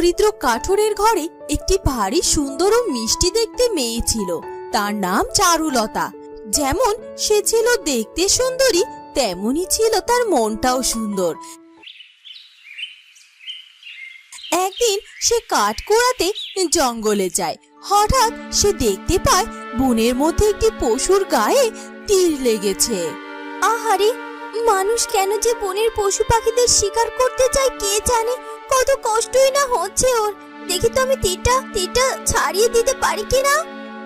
দরিদ্র কাঠুরের ঘরে একটি ভারী, সুন্দর ও মিষ্টি দেখতে মেয়ে ছিল। তার নাম চারুলতা। যেমন সে ছিল দেখতে সুন্দরী তেমনি ছিল তার মনটাও সুন্দর। একদিন সে কাঠ কোড়াতে জঙ্গলে যায়। হঠাৎ সে দেখতে পায় বনের মধ্যে একটি পশুর গায়ে তীর লেগেছে। আহারে, মানুষ কেন যে বনের পশু পাখিদের শিকার করতে চায় কে জানে? কত কষ্টই না হচ্ছে ওর। দেখি তো আমি তীরটা তীরটা ছাড়িয়ে দিতে পারি কিনা?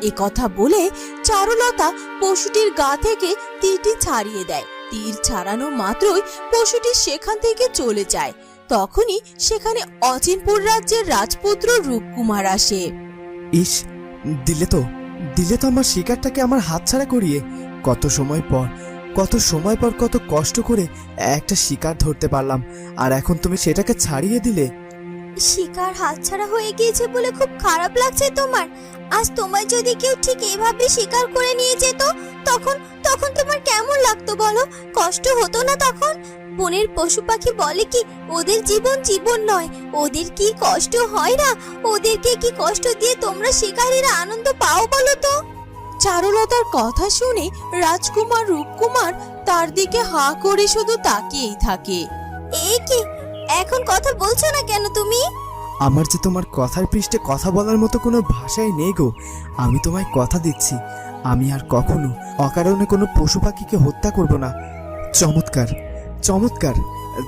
এ কথা বলে চারুলতা পশুটির গা থেকে তীরটি ছাড়িয়ে দেয়। তীর ছাড়ানো মাত্রই পশুটি সেখান থেকে চলে যায়। তখনই সেখানে অচিনপুর রাজ্যের রাজপুত্র রূপকুমার আসে। ইস, দিলে তো দিলে তো আমার শিকারটাকে আমার হাতছাড়া করিয়ে। কত সময় পর কত সময় পর কত কষ্ট করে একটা শিকার ধরতে পারলাম। আর এখন তুমি সেটাকে ছাড়িয়ে দিলে? শিকার হাতছাড়া হয়ে গিয়েছে বলে খুব খারাপ লাগছে তোমার। আজ তোমায় যদি কেউ ঠিক এভাবে শিকার করে নিয়ে যেত, তখন তখন তোমার কেমন লাগতো বলো? কষ্ট হতো না তখন? বনের পশু পাখি বলে কি, ওদের জীবন জীবন নয়, ওদের কি কষ্ট হয় না? ওদেরকে কি কষ্ট দিয়ে তোমরা শিকারীরা আনন্দ পাও বলো তো? চারুলতার কথা শুনে রাজকুমার রূপকুমার তার দিকে হাঁ করে শুধু তাকিয়েই থাকে। এই কি? এখন কথা বলছো না কেন তুমি? আমার যে তোমার কথার পৃষ্ঠে কথা বলার মতো কোনো ভাষাই নেই গো। আমি তোমায় কথা দিচ্ছি। আমি আর কখনো অকারণে কোনো পশু পাখিকে হত্যা করব না। চমৎকার চমৎকার।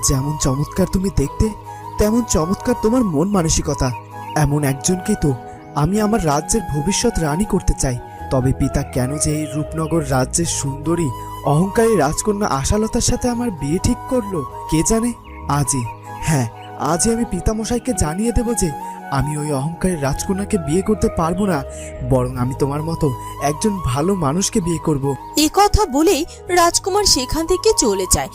যেমন চমৎকার তুমি দেখতে তেমন চমৎকার তোমার মন মানসিকতা। এমন একজনকে তো আমি আমার রাজ্যের ভবিষ্যৎ রানী করতে চাই। তবে পিতা কেন যে এই রূপনগর রাজ্যের সুন্দরী, অহংকারী রাজকন্যা আশালতার সাথে আমার বিয়ে ঠিক করল, কে জানে? আজই। হ্যাঁ আজই আমি পিতামশাইকে জানিয়ে দেব যে আমি ওই অহংকারী রাজকন্যাকে বিয়ে করতে পারব না, বরং আমি তোমার মতো একজন ভালো মানুষকে বিয়ে করব। এ কথা বলেই রাজকুমার সেখান থেকে চলে যায়।